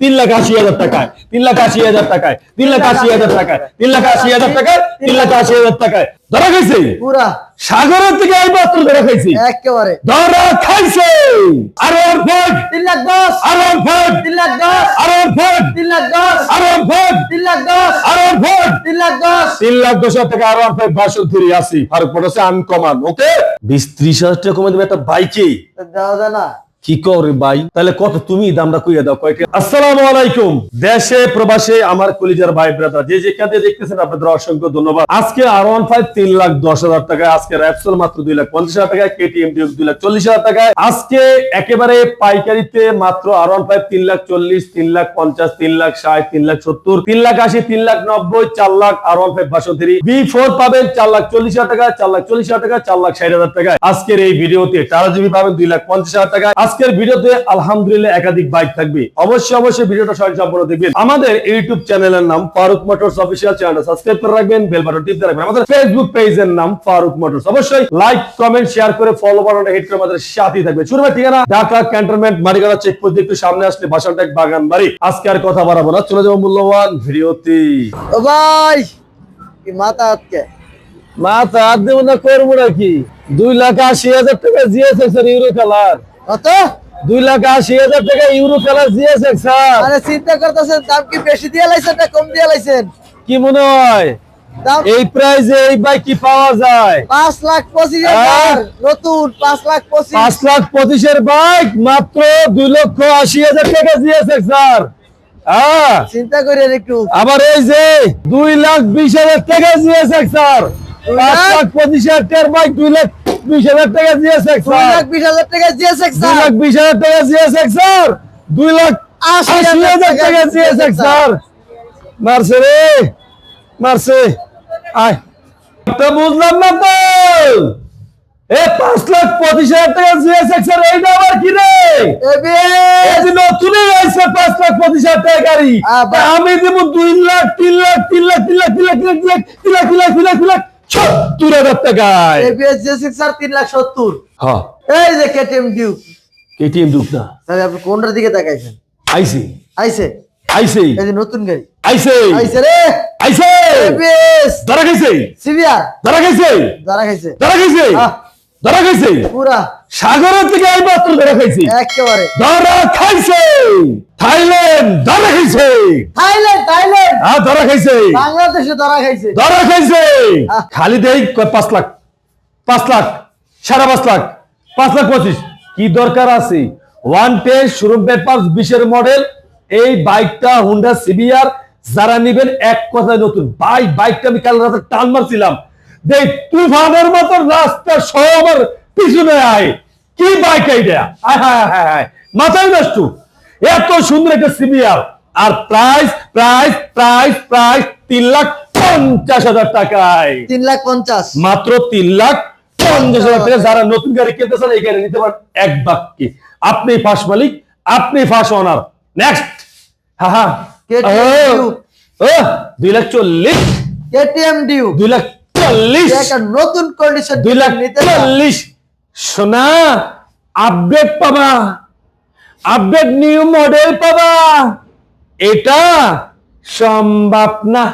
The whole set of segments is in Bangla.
তিন লাখ আশি হাজার টাকায় তিন লাখ আশি হাজার টাকায় তিন লাখ আশি হাজার টাকায় তিন লাখ আশি হাজার টাকায় তিন লাখ আশি হাজার টাকায় ধরা খাইছে পুরা সাগরের থেকে এই মাত্র ধরা খাইছে একেবারে ধরা খাইছে আরও ভাগ তিন লাখ দশ আরও ভাগ তিন লাখ দশ আরও ভাগ তিন লাখ দশ আরও ভাগ তিন লাখ দশ আরও ভাগ তিন লাখ দশ তিন লাখ দশ হাজার টাকা আরও আপনার বাসন ধরে আসি ফারুক পড়েছে আমি কমান ওকে বিশ ত্রিশ হাজার টাকা কমে দেবে একটা বাইকে দেওয়া যায় না কি করে ভাই? তাহলে কত তুমি দামটা কইয়া দাও কয়েক আসসালামু আলাইকুম। দেশে, প্রবাসে আমার কলিজার ভাই, ব্রাদার, যে যেখান থেকে দেখতেছেন আপনাদের অসংখ্য ধন্যবাদ। আজকে আর ওয়ান ফাইভ তিন লাখ দশ হাজার টাকা আজকে র্যাপসোল মাত্র দুই লাখ পঞ্চাশ হাজার টাকা কেটিএম দুই লাখ চল্লিশ হাজার টাকায়। আজকে একেবারে পাইকারিতে মাত্র আর ওয়ান ফাইভ তিন লাখ চল্লিশ, তিন লাখ পঞ্চাশ, তিন লাখ ষাট, তিন লাখ সত্তর, তিন লাখ আশি, তিন লাখ নব্বই, চার লাখ আর ওয়ান ফাইভ বাসন্তী বি ফোর পাবেন চার লাখ চল্লিশ হাজার টাকা চার লাখ চল্লিশ হাজার টাকা চার লাখ ষাট হাজার টাকায়। আজকের এই ভিডিওতে টারা জিবি পাবেন দুই লাখ পঞ্চাশ হাজার টাকা আজকের ভিডিওতে আলহামদুলিল্লাহ একাধিক বাইক থাকবে। অবশ্যই অবশ্যই ভিডিওটা সঠিক সম্পূর্ণ দেখবেন। আমাদের ইউটিউব চ্যানেলের নাম Faruk motors official channel subscribe করে রাখবেন বেল বাটন টিপতে রাখবেন। আমাদের ফেসবুক পেজের নাম ফারুক মোটরস। অবশ্যই লাইক কমেন্ট শেয়ার করে ফলো বাটনটা হিট করে আমাদের সাথেই থাকবে শুরু ঠিকানা ঢাকা ক্যান্টনমেন্ট মারিগাড়া চেকপোস্ট একটু সামনে আসলে বাসানটেক বাগান বাড়ি আজকে আর কথা বাড়াবো না চলে যাব মূল্যবান ভিডিওতে। ও ভাই কি মাথা আজকে মা তো আর দেবো না করব নাকি? দুই লাখ আশি হাজার টাকা জিএসএক্স এর ইউরো কালার কত? দুই লাখ আশি হাজার টাকা ইউরো কালার জিএসএক্স স্যার। আরে চিন্তা করতেছেন দাম কি বেশি দিয়ে লাইছেন না কম দিয়ে লাইছেন? কি মনে হয়? এই প্রাইজে এই বাইক কি পাওয়া যায়? পাঁচ লাখ পঁচিশ হ্যাঁ। নতুন পাঁচ লাখ পঁচিশ। পাঁচ লাখ পঁচিশের বাইক মাত্র দুই লক্ষ আশি হাজার টাকা জিএসএক্স স্যার। হ্যাঁ? চিন্তা করেন একটু। আবার এই যে দুই লাখ বিশ হাজার টাকা জিএসএক্স স্যার। পাঁচ লাখ? লাখ পঁচিশ হাজার টাকার বাইক দুই লাখ বিশ হাজার টাকা জিএসএক্স দুই স্যার লাখ বিশ হাজার টাকা জিএসএক্স দুই লাখ বিশ হাজার টাকা জিএসএক্স স্যার দুই লাখ আশি হাজার টাকা টাকা জিএসএক্স স্যার মারছে রে মারছে আয় তো বুঝলাম না তো এ পাঁচ লাখ পঁচিশ হাজার টাকা জিএসএক্স এর এইটা আবার কি রে নতুনই আইছে পাঁচ লাখ পঁচিশ হাজার টাকা গাড়ি আমি দেবো দুই লাখ তিন লাখ তিন লাখ তিন লাখ তিন লাখ তিন লাখ তিন লাখ তিন লাখ তিন লাখ তিন লাখ তিন লাখ সত্তর হাজার টাকায়। এবিএস জিএসএক্স আর তিন লাখ সত্তর। হ্যাঁ। এই যে কেটিএম ডিউক কেটিএম দুপ না। তাহলে আপনি কোনটার দিকে তাকাইছেন? আইসি। আইসি। এই যে নতুন গাড়ি। আইসে। আইছে রে। আইসে। ধরা খাইছে। সিভিআর। ধরা খাইছে। যারা খাইছে। ধরা খাইছে। আহ। ধরা খাইছে। পুরা। সাগরের থেকে এই মাত্র ধরা খাইছে। একেবারে। ধরা খাইছে। থাইল্যান্ড ধরা খাইছে। Thailand Thailand. হ্যাঁ ধরা খাইছে। বাংলাদেশে ধরা খাইছে। ধরা খাইছে। খালি দেই পাঁচ লাখ পাঁচ লাখ সাড়ে পাঁচ লাখ পাঁচ লাখ পঁচিশ। কি দরকার আছে? ওয়ান টেন শোরুম পেপার বিশের মডেল এই বাইকটা হুন্ডা সিবিআর যারা নিবেন এক কথায় নতুন। ভাই বাইকটা আমি কাল রাতে টান মারছিলাম। দেখ তুফানের মতো রাস্তা আমার পিছনে আয়। কি বাইক এইটা? আয় হায় হায় হায়। মাথায় নষ্ট। এত সুন্দর একটা সিবিআর আর প্রাইস প্রাইস প্রাইস প্রাইস তিন লাখ পঞ্চাশ হাজার টাকায়। তিন লাখ পঞ্চাশ। মাত্র তিন লাখ পঞ্চাশ হাজার টাকা। যারা নতুন গাড়ি কিনতে চান এই গাড়ি নিতে পারেন এক বাক্যে। আপনি ফাঁস মালিক আপনি ফাঁস অনার নেক্সট ও, ও, দুই লাখ চল্লিশ। কেটিএম ডিউ দুই লাখ চল্লিশ। একটা নতুন কন্ডিশন দুই লাখ? চল্লিশ। সোনা আপডেট পাবা। আপডেট নিউ মডেল পাবা। এটা সম্ভব না।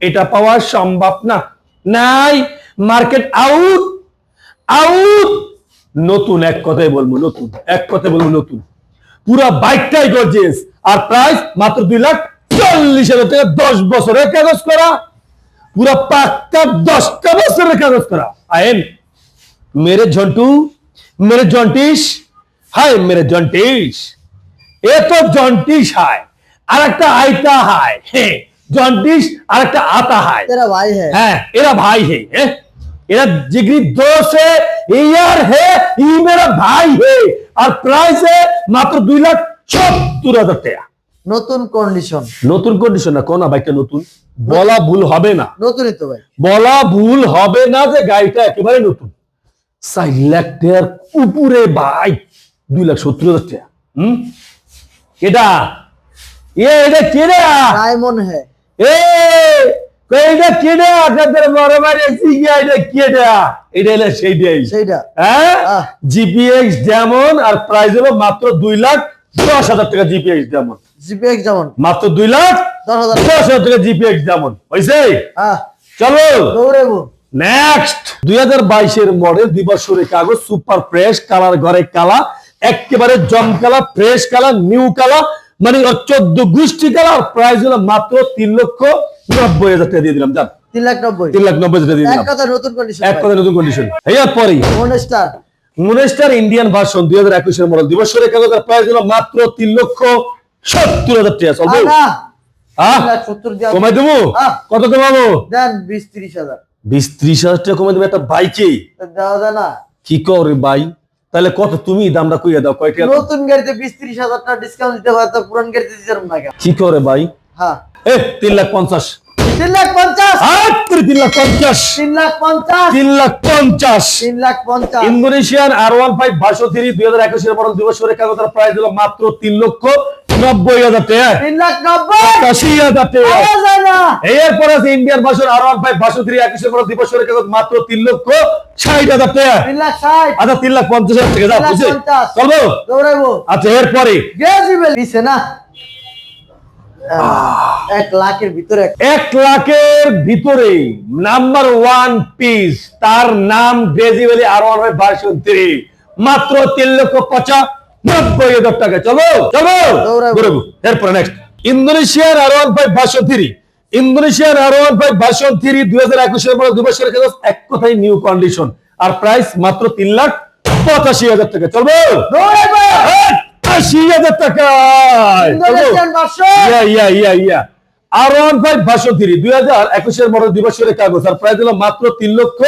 এটা পাওয়া সম্ভব না। নাই মার্কেট আউট আউট নতুন, এক কথাই বলব, নতুন, এক কথা বলব, নতুন। পুরো বাইকটাই গর্জেস আর প্রাইস মাত্র দুই লাখ চল্লিশ হাজার থেকে দশ বছরের কাগজ করা। পুরো পাক্কা দশটা বছরের কাগজ করা। আইন মেরে ঝন্টু মেরে জন্টিস। হাই মেরে জন্টিস। এ তো জন্টিস হায় আর একটা আইতা হায় হ্যাঁ জন্টিস আর একটা আতা হায় तेरा भाई है হ্যাঁ এরা ভাই হে হ্যাঁ? এরা জিগরি দোষ হে ইয়ার হে ই মেরা ভাই হে আর প্রাইস হে মাত্র দুই লাখ সত্তর হাজার টাকা নতুন কন্ডিশন নতুন কন্ডিশন না কোন বাইকটা নতুন বলা ভুল হবে না নতুনই তো ভাই বলা ভুল হবে না যে গাড়িটা একেবারে নতুন চার লাখ টাকার উপরে বাইক দুই লাখ সত্তর হাজার টাকা হম এ এটা কেডা? ডায়মন্ড है এ এটা কেডা? আপনাদের বড় বাড়ি সিগা এটা কেডা? এটা হলো সেইটাই। সেইটা। হ্যাঁ। জিপিএক্স যেমন আর প্রাইস হলো মাত্র দুই লাখ দশ হাজার টাকা জিপিএক্স যেমন। জিপিএক্স যেমন। মাত্র দুই লাখ দশ হাজার দশ হাজার টাকা জিপিএক্স যেমন। হয়েছে হ্যাঁ চলো। দৌড়েবো। নেক্সট দুই হাজার বাইশের মডেল দিবসরে কাগজ সুপার ফ্রেশ কালার ঘরে কালা একেবারে জমকালা ফ্রেশ কালার নিউ কালার মানে চোদ্দ গোষ্ঠী কালার প্রাইস হলো মাত্র তিন লক্ষ নব্বই হাজার টাকা দিয়ে দিলাম তিন লাখ নব্বই। তিন লাখ নব্বই হাজার এক কথা নতুন কন্ডিশন এক কথা নতুন কন্ডিশন এর পরেই মনেস্টার মুনেস্টার ইন্ডিয়ান ভার্সন দুই হাজার একুশের মডেল দিবসরে কাগজের প্রাইস হলো মাত্র তিন লক্ষ সত্তর হাজার টাকা। চলবে? কমাই দেবো। কত কমাবো? দেন বিশ তিরিশ হাজার। বিশ ত্রিশ হাজার টাকা কমাই দেবো একটা বাইকে তা দেওয়া যায় না। কি করে ভাই? তাহলে কত তুমি দামটা কইয়া দাও? কয়টা নতুন গাড়িতে বিশ তিরিশ হাজার টাকা ডিসকাউন্ট দিতে পারতো পুরান গাড়িতে দিতে পারব না কেন? কি করে ভাই? হ্যাঁ। এ 3 লাখ পঞ্চাশ। তিন লাখ পঞ্চাশ? আট করে তিন লাখ পঞ্চাশ। তিন লাখ পঞ্চাশ? তিন লাখ পঞ্চাশ। তিন লাখ পঞ্চাশ। ইন্দোনেশিয়ান আর ওয়ান ফাইভ এর থ্রি দুই মডেল দিবসের কাগজের প্রাইস হলো মাত্র তিন লক্ষ নব্বই হাজার টাকা। তিন লাখ নব্বই? আশি হাজার টাকা। পাওয়া যায় না। এরপর আছে Indian version R one five version একুশের মডেল দিবসের কাগজ মাত্র তিন লক্ষ ষাট হাজার টাকা। তিন লাখ ষাট। আচ্ছা তিন লাখ পঞ্চাশ হাজার টাকা। যাও তিন লাখ বুঝলি চলবো? দৌড়াবো আচ্ছা এরপরে? দিছে না। এক লাখের ভিতরে এক- লাখের ভিতরে নাম্বার ওয়ান পিস তার নাম আর ওয়ান মাত্র তিন লক্ষ পঁচানব্বই হাজার টাকা। চলো চলো। দৌড়াবো। দৌড়াবো এরপরে নেক্সট ইন্দোনেশিয়ার R one five version three ইন্দোনেশিয়ার R one five version three দুই হাজার একুশের পরে দু বছরের কাগজ এক কথাই নিউ কন্ডিশন আর প্রাইস মাত্র তিন লাখ পঁচাশি হাজার টাকা। চলবো আশি হাজার টাকা। Yeah yeah yeah yeah. R one five version three দুই হাজার একুশের মডেল দুই বছরের কাগজ। আর প্রাইস হলো মাত্র তিন লক্ষ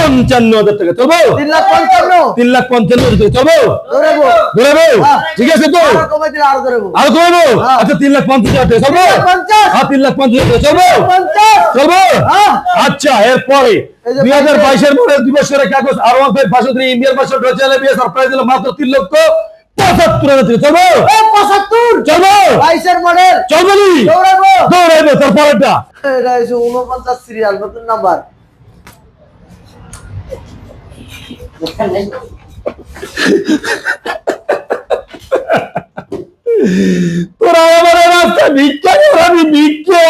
পঞ্চান্ন হাজার টাকা চলবো? তিন লাখ পঞ্চান্ন। তিন লাখ পঞ্চান্ন হাজার টাকা চলবো? দৌড়াবো ধরে হ্যাঁ। ঠিক আছে তো? আরও দৌড়াবো করব হ্যাঁ। আচ্ছা তিন লাখ পঞ্চাশ হাজার টাকা চলবো? হ্যাঁ তিন লাখ পঞ্চাশ হাজার চলবো। হ্যাঁ। আচ্ছা এরপরে দুই হাজার বাইশের- বাইশের দুই বছরের কাগজ R one five Indian price মাত্র তিন লক্ষ পঁচাত্তর হাজার টাকা। চলবো? এই পঁচাত্তর। চলবো? বাইশের মডেল। চলবো নি? দৌড়াবো। দৌড়াইবো তোর পরেরটা এটা হচ্ছে উনপঞ্চাশ সিরিয়াল নতুন নাম্বার। তোরা আমার রাস্তা ভিক্ষা আমি ভিক্ষা।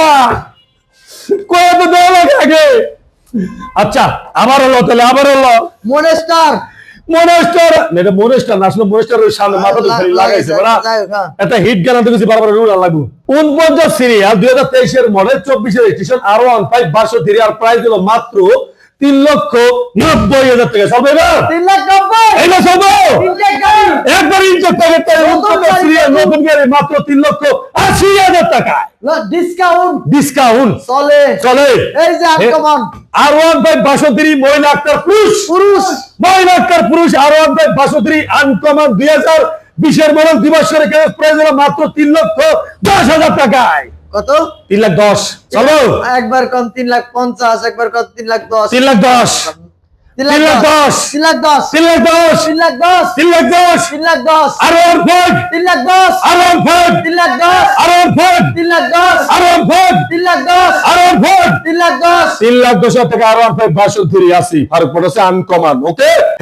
কয়ে তো দেওয়া লাগে আগে। আচ্ছা আবার হলো তাহলে আবার হলো মনেস্টার। মনেস্টার এটা মনেস্টার না আসলে মনেস্টার ওই সামনে মাথা তো খালি লাগাইছে বড়া একটা হিট গান গেছি বারবার রুল সিরিয়াল আর ওয়ান ফাইভ আর প্রাইস মাত্র তিন লক্ষ নব্বই হাজার টাকা। সব এবার তিন লাখ নব্বই? সব একবার ইনচেক প্যাকেট নতুন গাড়ি, মাত্র তিন লক্ষ আশি হাজার টাকা ডিসকাউন্ট ডিসকাউন্ট চলে। চলে। এই যে আক্রমণ আর ওয়ান ফাইভ বাসন্তী মহিলা আক্তার পুরুষ। পুরুষ। মহিলা আক্তার পুরুষ আর ওয়ান ফাইভ বাসন্তী আনকমন দুই হাজার বিশের মডেল দিবসের প্রাইস হলো মাত্র তিন লক্ষ দশ হাজার টাকায়। কত তিন লাখ দশ চলো একবার কম তিন লাখ পঞ্চাশ একবার তিন লাখ দশ তিন লাখ দশ তিন লাখ লাখ দশ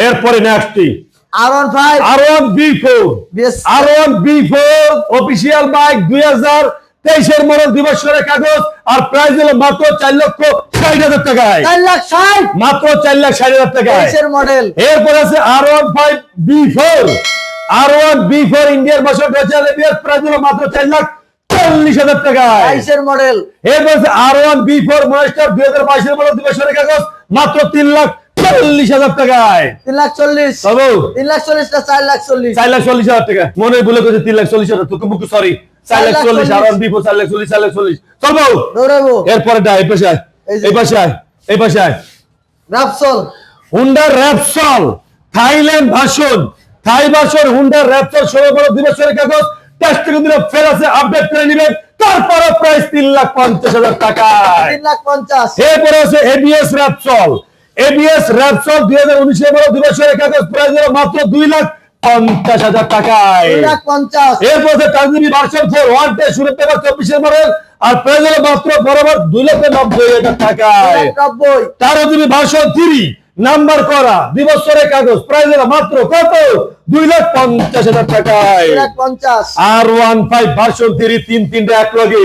এরপরে নেক্সটটি R1 5 অফিসিয়াল বাইক 2000 তেইশের মরণ দিবস করে কাগজ আর প্রাইজ হলো মাত্র চার লক্ষ ষাট হাজার টাকা মাত্র চার লাখ ষাট হাজার মডেল এরপর আছে R one five B four R one B four ইন্ডিয়ার মাত্র চার লাখ চল্লিশ হাজার মডেল এরপর আছে আর ওয়ান বি ফোর দুই হাজার বাইশের মডেল দিবস করে কাগজ মাত্র তিন লাখ চল্লিশ হাজার টাকায়। তিন লাখ চল্লিশ। বাবু। তিন লাখ চল্লিশটা চার লাখ চল্লিশ? চার লাখ চল্লিশ হাজার টাকা। মনে ভুলে গেছে তিন লাখ চল্লিশ হাজার তোকে মুখ সরি চার লাখ চল্লিশ। আর বি চার লাখ চল্লিশ চার লাখ চল্লিশ। চল বাবু দৌড়াবো। এরপরে এই পাশে আয়। এই যে- এই পাশে আয় এই পাশে আয়। রাপসল হুন্ডার র্যাপসল থাইল্যান্ড ভাষণ। থাই ভাষণ হুন্ডার র্যাপসল ষোলো বড় দিবসের কাগজ। টেস্ট থেকে দিলে ফের আছে আপডেট করে নিবেন। তারপরে প্রাইস তিন লাখ পঞ্চাশ হাজার টাকায়। তিন লাখ পঞ্চাশ। এরপরে আছে এবিএস র্যাপসল এবিএস র্যাপসল দুই হাজার উনিশের বড় দিবসের কাগজ প্রাইস হলো মাত্র দুই লাখ পঞ্চাশ হাজার টাকায়। দুই লাখ পঞ্চাশ। এরপর আছে টাঙ্গিনী ভার্সন ফোর ওয়ান টে শুরু থেকে চব্বিশের মডেল আর প্রাইস হলো মাত্র বরাবর দুই লক্ষ নব্বই হাজার টাকায়। লাখ নব্বই। তেরো ভার্সন থ্রি নাম্বার করা দুই বছরের কাগজ প্রাইস হলো মাত্র কত? দুই লাখ পঞ্চাশ হাজার টাকায়। দুই লাখ পঞ্চাশ। R one five version three তিন তিনটা এক লগে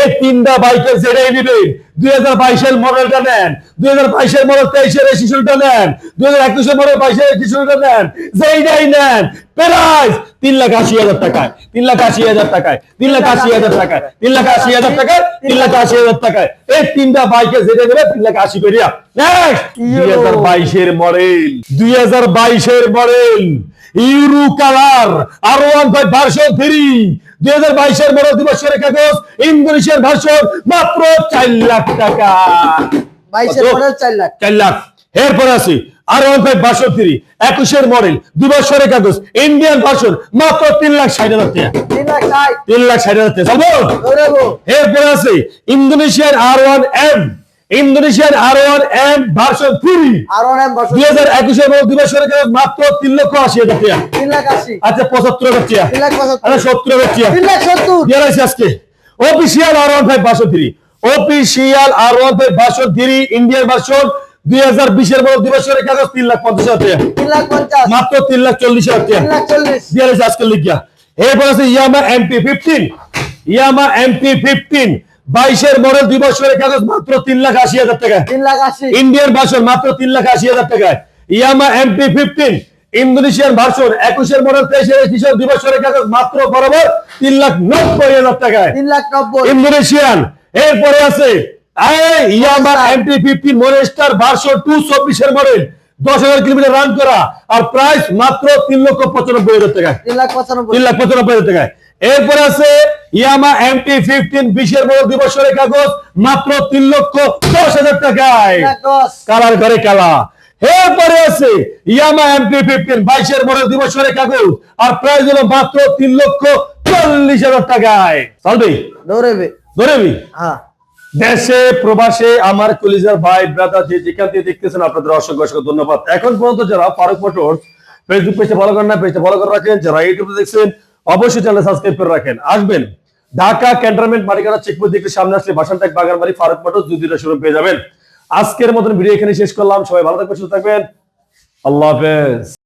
এই তিনটা বাইকের যেটাই নেবেন দুই হাজার বাইশের মডেলটা নেন। দুই হাজার বাইশের মডেল তেইশের শিশুটা নেন। দুই হাজার একুশের মডেল বাইশের শিশুটা নেন। যেইটাই নেন প্রাইস তিন লাখ আশি হাজার টাকায়। তিন লাখ আশি হাজার টাকায়। তিন লাখ আশি হাজার টাকায়। তিন লাখ আশি হাজার টাকায়। তিন লাখ আশি হাজার টাকায়। এই তিনটা বাইকে যেটা দেবে তিন লাখ আশি করিয়া। নেক্সট দুই হাজার বাইশের মডেল দুই হাজার বাইশের model euro colour R one five version three দুই হাজার বাইশের মডেল দিবসের কাগজ ইন্দোনেশিয়ার ভার্সন মাত্র চার লাখ টাকা। বাইশের চার লাখ। চার লাখ। এরপরে আছে R one five version three একুশের মডেল দুই বছরের কাগজ ইন্ডিয়ান ভার্সন মাত্র তিন লাখ ষাট হাজার টাকা। তিন লাখ ষাট। হাজার টাকা। এরপরে আছে Indonesian R one M Indonesian R one M version three আর দুই হাজার একুশের মডেল দুই বছরের মাত্র তিন লক্ষ আশি হাজার টাকা। তিন লাখ আশি। আচ্ছা পঁচাত্তর হাজার টাকা। তিন লাখ পঁচাত্তর। আচ্ছা সত্তর হাজার টাকা। তিন লাখ সত্তর। দিয়ে আজকে। Official R one five version three official R one five version three Indian version দুই হাজার বিশের মডেল দুই বছরের কাগজ তিন লাখ পঞ্চাশ হাজার টাকা। তিন লাখ পঞ্চাশ। মাত্র তিন লাখ চল্লিশ হাজার টাকা। দিয়ে আজকে লিখিয়া। এরপর আছে Yamaha MP fifteen Yamaha MP fifteen বাইশের মডেল দুই বছরের কাগজ মাত্র তিন লাখ আশি হাজার টাকা তিন লাখ আশি। ইন্ডিয়ান ভার্সন মাত্র তিন লাখ আশি হাজার টাকায়। Yamaha MP fifteen Indonesian version একুশের মডেল তেইশের কিশোর দুই বছরের কাগজ মাত্র বরাবর তিন লাখ নব্বই হাজার টাকায়। তিন লাখ নব্বই। ইন্দোনেশিয়ান এরপরে আছে Yamaha MT fifteen monster version two চব্বিশের মডেল দশ হাজার কিলোমিটার রান করা আর প্রাইস মাত্র তিন লক্ষ পঁচানব্বই হাজার টাকা তিন লাখ পঁচানব্বই। তিন লাখ পঁচানব্বই হাজার টাকায়। এরপরে আছে ইয়ামা এমটি ফিফটিন বিশের মডেল দুই বছরের কাগজ মাত্র তিন লক্ষ দশ হাজার টাকায়। দশ। কালার ঘরে কালা। এরপরে আছে ইয়ামা এমপি ফিফটিন বাইশের দুই বছরের কাগজ আর প্রাইস হলো মাত্র তিন লক্ষ চল্লিশ হাজার টাকায়। চলবে ধরেবি হ্যাঁ। দেশে প্রবাসে আমার কলিজার ভাই ব্রাদার যে যেখান থেকে দেখতেছেন আপনাদের অসংখ্য অসংখ্য ধন্যবাদ। এখন পর্যন্ত যারা ফারুক মোটর ফেসবুক পেজে ফলো করেন না পেজটা ফলো করে রাখেন। যারা ইউটিউবে দেখছেন অবশ্যই চ্যানেল সাবস্ক্রাইব করে রাখেন। আসবেন, ঢাকা ক্যান্টনমেন্ট মালিকানা চেকপোস্ট দেখতে সামনে আসলে ভাষানটাক বাগানবাড়ি ফারুক মাঠ দুই শুরু পেয়ে যাবেন। আজকের মতন ভিডিও এখানে শেষ করলাম। সবাই ভালো থাকবেন, সুস্থ থাকবেন। আল্লাহ হাফেজ।